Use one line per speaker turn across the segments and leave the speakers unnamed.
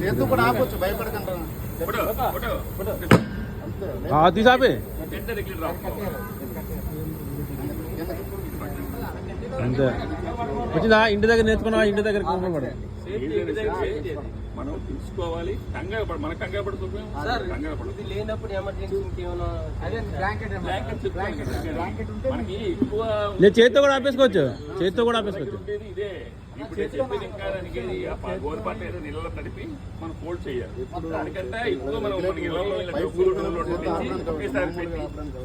చేతు కూడా ఆపొచ్చు అంతే.
తీసాపే వచ్చిందా? ఇంటి దగ్గర నేర్చుకున్నావా? ఇంటి దగ్గర
మనం తెలుసుకోవాలి కంగారు పడ మనకు కంగారు పడుతుంది కంగారు పడదు
ఇది లేనప్పుడు ఎమర్జెన్సీ ఇంకేమైనా
బ్లాంకెట్
మనకి ఎక్కువ
చేతితో కూడా ఆపేసుకోవచ్చు. చేతితో కూడా ఆపేసుకోవచ్చు.
ఇదే ఇప్పుడు నేను చెప్పేది ఇంకా దానికి గోరుపాట ఏదో నీళ్ళలో తడిపి మనం ఫోల్డ్ చేయాలి. దానికంటే ఇప్పుడు మనం మనకి ఒకేసారి పెట్టి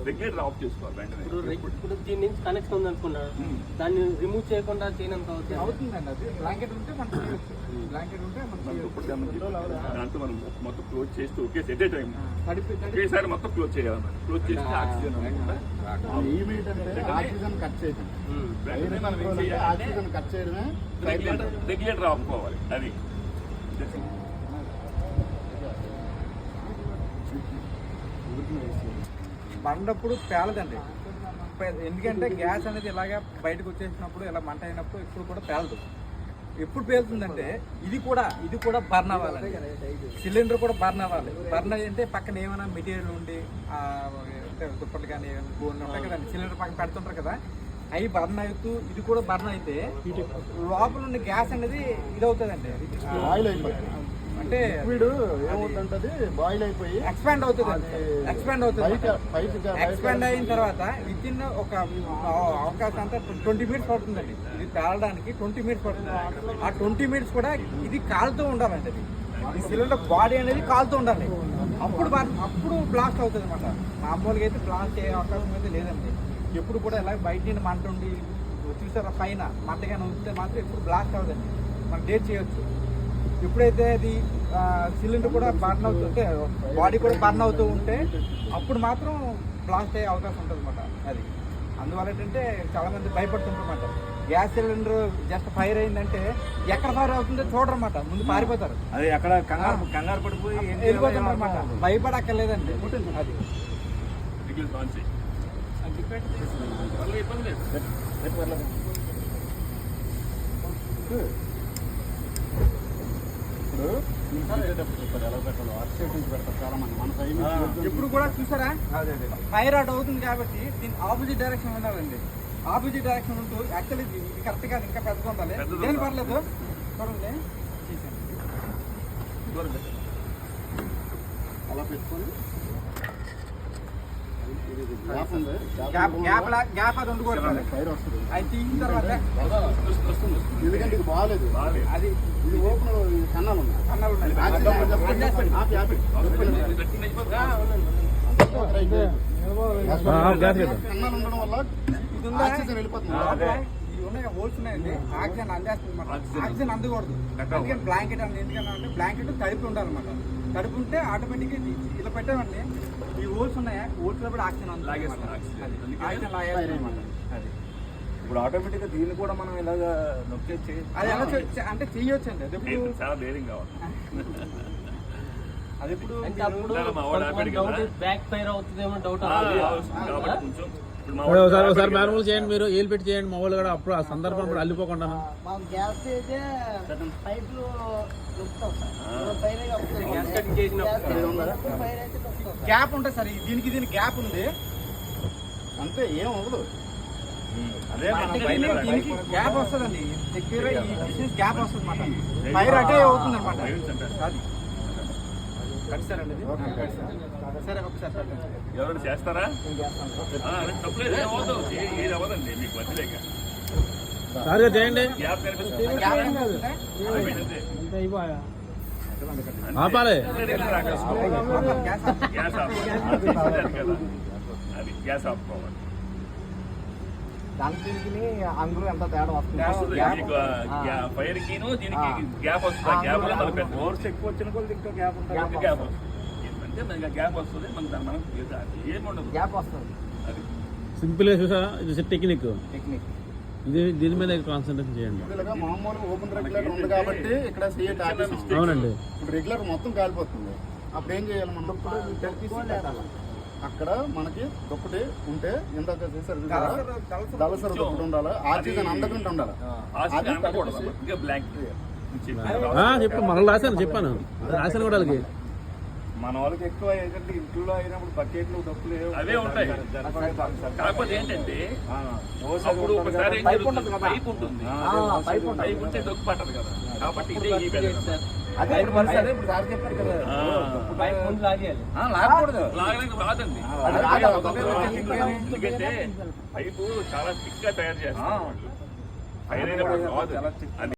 రెగ్యులేటర్ ఆఫ్ చేసుకోవాలి వెంటనే.
ఇప్పుడు దీని నుంచి కనెక్షన్ ఉంది అనుకున్నా దాన్ని రిమూవ్ చేయకుండా చేయనంత అవుతుంది.
అవుతుందండి అది. బ్లాంకెట్ ఉంటే బ్లాంకెట్ ఉంటే మనం
మొత్తం క్లోజ్ చేస్తూ ఒకే టైం ఒకేసారి మొత్తం క్లోజ్ చేయాలన్నమాట క్లోజ్ చేస్తే ఆక్సిజన్
ఆక్సిజన్ కట్ చేయడం
చేయాలి
ఆక్సిజన్ కట్ చేయడమే
రెగ్యులేటర్ రెగ్యులేటర్ ఆపుకోవాలి అది.
బండప్పుడు పేలదండి. ఎందుకంటే గ్యాస్ అనేది ఇలాగా బయటకు వచ్చేసినప్పుడు ఇలా మంట అయినప్పుడు ఎప్పుడు కూడా పేలదు. ఎప్పుడు పేలుతుందంటే ఇది కూడా ఇది కూడా బర్న్ అవ్వాలండి. సిలిండర్ కూడా బర్న్ అవ్వాలి. బర్న్ అంటే పక్కన ఏమైనా మెటీరియల్ ఉండి దుప్పట్లు కానీ గోన్లు ఉంటాయి కదండి. సిలిండర్ పక్కన పెడుతుంటారు కదా అవి బర్న్ అవుతూ ఇది కూడా బర్న్ అయితే లోపల ఉన్న గ్యాస్ అనేది ఇది అవుతుందండి
బాయిల్ అయిపోతుంది
అంటే
లిక్విడ్ ఏమవుతుంటది? బాయిల్ అయిపోయి
ఎక్స్పాండ్ అవుతుంది ఎక్స్పాండ్ అవుతుంది ఎక్స్పాండ్ అయిన తర్వాత విత్ ఇన్ ఒక అవకాశం అంతా ట్వంటీ మినిట్స్ పడుతుందండి. ఇది కాలడానికి ట్వంటీ మినిట్స్ పడుతుంది. ఆ ట్వంటీ మినిట్స్ కూడా ఇది కాలుతూ ఉండాలండి అది. ఈ సిలిండర్ బాడీ అనేది కాలుతూ ఉండాలి. అప్పుడు అప్పుడు బ్లాస్ట్ అవుతుంది అనమాట మామూలుగా అయితే బ్లాస్ట్ అయ్యే అవకాశం అయితే లేదండి. ఎప్పుడు కూడా ఇలా బయట నుండి మంట ఉండి చూసారా పైన? మంటగానే ఉంచితే మాత్రం ఎప్పుడు బ్లాస్ట్ అవ్వదండి. మనం డేట్ చేయొచ్చు. ఎప్పుడైతే అది సిలిండర్ కూడా బర్న్ అవుతుంటే బాడీ కూడా బర్న్ అవుతూ ఉంటే అప్పుడు మాత్రం బ్లాస్ట్ అయ్యే అవకాశం ఉంటుంది అనమాట అది. అందువల్ల ఏంటంటే చాలా మంది భయపడుతుంటారన్నమాట. గ్యాస్ సిలిండర్ జస్ట్ ఫైర్ అయిందంటే ఎక్కడ ఫైర్ అవుతుందో చూడరన్నమాట. ముందు పారిపోతారు.
అది అక్కడ కంగారు కంగారు పడిపోయి
వెళ్ళిపోతుంటారు అనమాట భయపడక్కర్లేదండి. అది.
ఇప్పుడు మీకు చూసేటప్పుడు చెప్పారు ఎలా పెట్టాలో అటు సైడ్ నుంచి పెడతారు చాలా మంది మన సైడ్
ఎప్పుడు కూడా చూసారా?
అదే అదే.
ఫైర్ అవుట్ అవుతుంది కాబట్టి దీని ఆపోజిట్ డైరెక్షన్ ఉండాలండి. ఆపోజిట్ డైరెక్షన్ ఉంటూ యాక్చువల్లీ ఇది కరెక్ట్గా ఇంకా పెద్దగా ఉండాలి. ఏం. పర్లేదు? చూడండి.
అలా పెట్టుకొని గ్యాప్ ఉంది
గ్యాప్ గ్యాప్ లా- గ్యాప్ అది తీసిన తర్వాత.
ఎందుకంటే ఇది బాగాలేదు.
అది
ఇది ఓపెన్ కన్నాలు ఉన్నాయి.
కన్నాలు
ఉండడం వల్ల
ఇది ఉందా?
ఆక్సిజన్ వెళ్ళిపోతుంది
లోపల ఇవి ఉన్నాయి హోల్స్ ఉన్నాయండి. ఆక్సిజన్ అందేస్తుంది అనమాట
ఆక్సిజన్.
అందకూడదు. అందుకని బ్లాంకెట్ అంటే ఎందుకన్నా అంటే బ్లాంకెట్ తడిపి ఉండాలన్నమాట. తడిపి ఉంటే ఆటోమేటిక్గా ఇలా పెట్టామండి. ఈ హోల్స్ ఉన్నాయా? హోల్స్లో కూడా ఆక్సిజన్
లాగేస్తుంది.
అది. లాగేస్తుంది. అది.
ఇప్పుడు ఆటోమేటిక్గా దీన్ని కూడా మనం ఇలాగా నొక్కేసి
అది ఎలా అంటే చెయ్యొచ్చండి అది ఎప్పుడు
లేదు, చాలా ధైర్యం కావాలి
అది.
డౌట్ బ్యాక్ ఫైర్ అవుతుందేమో డౌట్
ఇప్పుడు
ఇప్పుడు ఒకసారి ఒకసారి చేయండి మీరు ఏలు పెట్టి చేయండి మా కూడా అప్పుడు ఆ సందర్భం అప్పుడు అల్లిపోకుండా.
మా గ్యాస్ అయితే పైపులు
గ్యాప్ ఉంటుంది సార్ దీనికి దీనికి గ్యాప్ ఉంది.
అంతే ఏం అవ్వదు.
దీనికి- గ్యాప్ వస్తుందండి. దగ్గర ఈ గ్యాప్ వస్తుంది అనమాట ఫైర్ అటే అవుతుంది అనమాట. అది.
ఎవరైనా చేస్తారా? ఏది అవ్వదండి. మీకు వదిలేక
చేయండి
గ్యాప్ కనిపిస్తుంది.
ఆపాలి.
అది గ్యాస్ ఆపుకోవాలి
ఎంత తేడా
ఫైర్ కిను దీనికి గ్యాప్ వస్తుంది గ్యాప్
ఫోర్స్ ఎక్కువ వచ్చిన కొద్ది ఇంకా గ్యాప్ ఉంటుంది
ఇంకా గ్యాప్ వస్తుంది అంటే గ్యాప్ వస్తుంది మనకి దాన్ని మనం ఏముండదు
గ్యాప్ వస్తుంది
అది
సింపుల్ చూసా ఇది టెక్నిక్
టెక్నిక్
ఇది దీని మీద కాన్సన్ట్రేషన్ చేయండి.
ఓపెన్ రెగ్యులేటర్ ఉంది కాబట్టి ఇక్కడ సిఎట్ ఆఫీస్
అవునండి.
ఇప్పుడు రెగ్యులర్ మొత్తం కాలిపోతుంది. అప్పుడు ఏం చేయాలి మనం? అక్కడ మనకి దుప్పటి ఉంటే ఇందాక చేశారు?
దళసరి-
దుప్పటి ఉండాలి? ఆక్సిజన్ అందకుండా ఉండాలి?
చెప్పు రాశాను చెప్పాను. రాశాను కూడా వాళ్ళకి
మన వాళ్ళకి ఎక్కువ ఏంటంటే ఇంట్లో అయినప్పుడు బకెట్లు డబ్బులు
అవే ఉంటాయి. కాకపోతే ఏంటంటే అప్పుడు ఒకసారి
పైప్
జరుగుతుంది?
ఉంటుంది.
పైప్ ఉంటుంది
ఆ, పైప్ ఉంటుంది.
పైప్ ఉంటే డొక్కు పట్టదు కదా కాబట్టి ఇదే ఈ బెల్లం.
అదే ఇప్పుడు మరి సరే ఇప్పుడు సార్ చెప్పారు కదా
ఆ.
పైప్ ముందు లాగేయాలి
ఆ, లాగకూడదు
లాగడానికి రాదండి
అది రాదు. ఒకటే రోజు ఇంకేమి?
ఎందుకంటే పైపు చాలా థిక్గా తయారు చేస్తారు. ఫైర్ అయినప్పుడు